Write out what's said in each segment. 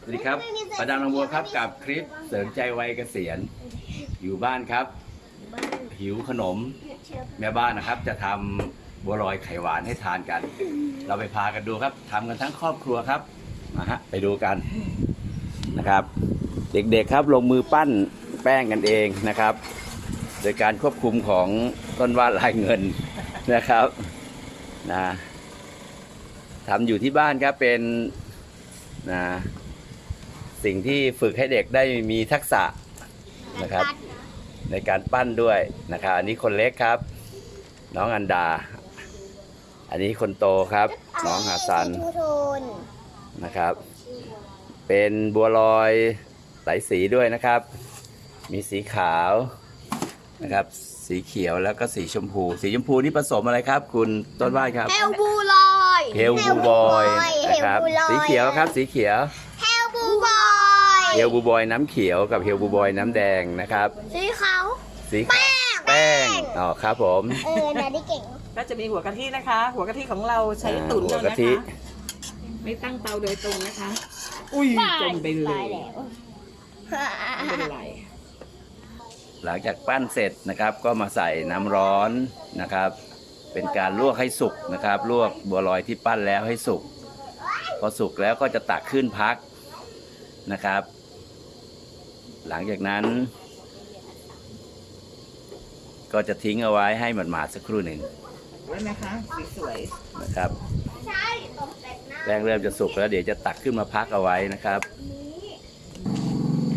สวัสดีครับประดามนองบัวครับกับคลิปเสริมใจวัยเกษียณ อยู่บ้านครับ หิวขนมแม่บ้านนะครับ จะทำบัวลอยไข่หวานให้ทานกัน เราไปพากันดูครับทำกันทั้งครอบครัวครับมาฮะไปดูกันนะครับ เด็กๆครับลงมือปั้นแป้งกันเองนะครับ โดยการควบคุมของต้นว่าลายเงินนะครับนะทำอยู่ที่บ้านครับเป็นนะ สิ่งที่ฝึกให้เด็กได้มีทักษะนะครับ ในการปั้นด้วยนะครับ อันนี้คนเล็กครับ น้องอันดา อันนี้คนโตครับ น้องหาซันทูโทนนะครับ เป็นบัวลอยหลายสีด้วยนะครับ มีสีขาวนะครับ สีเขียวแล้วก็สีชมพู สีชมพูนี่ผสมอะไรครับ คุณต้นว่านครับเฮลบูลอยเฮลบูบอยนะครับ สีเขียวครับ สีเขียวเฮลบูบอย เฮลบูบอยน้ำเขียวกับเฮลบูบอยน้ำแดงนะครับ สีขาว สีขาวแป้งอ๋อครับผมเออนาดิเก่งก็จะมีหัวกะทินะคะ หัวกะทิของเราใช้ตุ๋นหัวเอากะนะทิคะไม่ตั้งเตาโดยตรงนะคะ อุ้ยจมไปเลตายยแล้วไม่เป็นไรหลังจากปั้นเสร็จนะครับ ก็มาใส่น้ำร้อนนะครับ เป็นการลวกให้สุกนะครับ ลวกบัวลอยที่ปั้นแล้วให้สุกพอสุกแล้วก็จะตักขึ้นพักนะครับ หลังจากนั้น ก็จะทิ้งเอาไว้ให้หมาดๆสักครู่หนึ่งไว้นะคะสวยนะครับใช่ตกแต่หน้าแป้งเริ่มจะสุกแล้วเดี๋ยวจะตักขึ้นมาพักเอาไว้นะครับ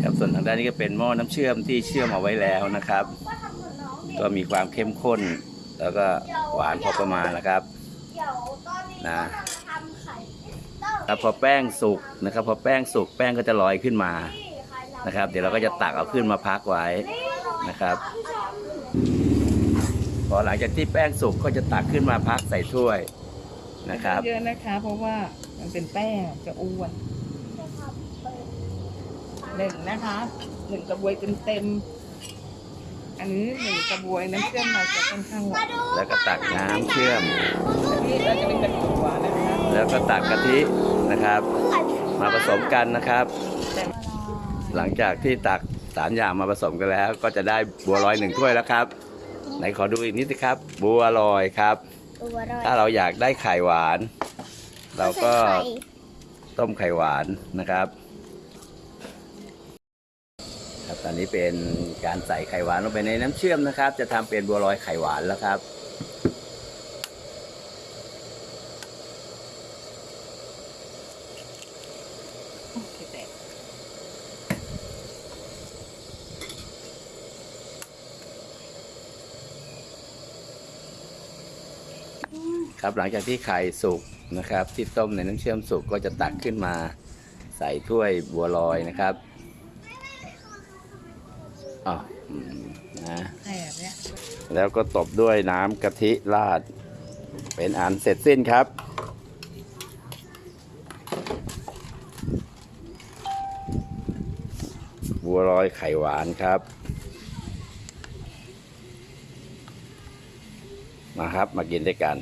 ครับส่วนทางด้านนี้ก็เป็นหม้อน้ำเชื่อมที่เชื่อมเอาไว้แล้วนะครับ ก็มีความเข้มข้น แล้วก็หวานพอประมาณนะครับเดี๋ยวตอนนี้นะเราจะทำไข่ต้มแล้วพอแป้งสุกนะครับ พอแป้งสุกแป้งก็จะลอยขึ้นมา นะครับ เดี๋ยวเราก็จะตักเอาขึ้นมาพักไว้นะครับ พอหลังจากที่แป้งสุกก็จะตักขึ้นมาพักใส่ถ้วยๆนะครับ เยอะนะคะ เพราะว่ามันเป็นแป้งจะอ้วนหนึ่งนะคะหนึ่งกระบวยเต็มๆอันนี้หนึ่งกระบวยน้ำเชื่อมเราจะค่อนข้างหวานแล้วก็ตักน้ำเชื่อม นี่เราจะเป็นกระดูกหวานนะคะแล้วก็ตักกะทินะครับ มาผสมกันนะครับ แต่ หลังจากที่ตักสามอย่างมาผสมกันแล้ว ก็จะได้บัวลอยหนึ่งถ้วยแล้วครับ ไหนขอดูอีกนิดสิครับ บัวลอยครับตัวอร่อยถ้าเราอยากได้ไข่หวาน เราก็ใส่ไข่ต้มไข่หวานนะครับ ครับตอนนี้เป็นการใส่ไข่หวานลงไปในน้ำเชื่อมนะครับ จะทำเป็นบัวลอยไข่หวานแล้วครับ โอเคแตก ครับหลังจากที่ไข่สุกนะครับที่ต้มในน้ำเชื่อมสุกก็จะตักขึ้นมาใส่ถ้วยบัวลอยนะครับอ๋ออืมนะแอบเนี่ยแล้วก็ตบด้วยน้ำกะทิราด เป็นอันเสร็จสิ้นครับบัวลอยไข่หวานครับ มาครับมากินด้วยกัน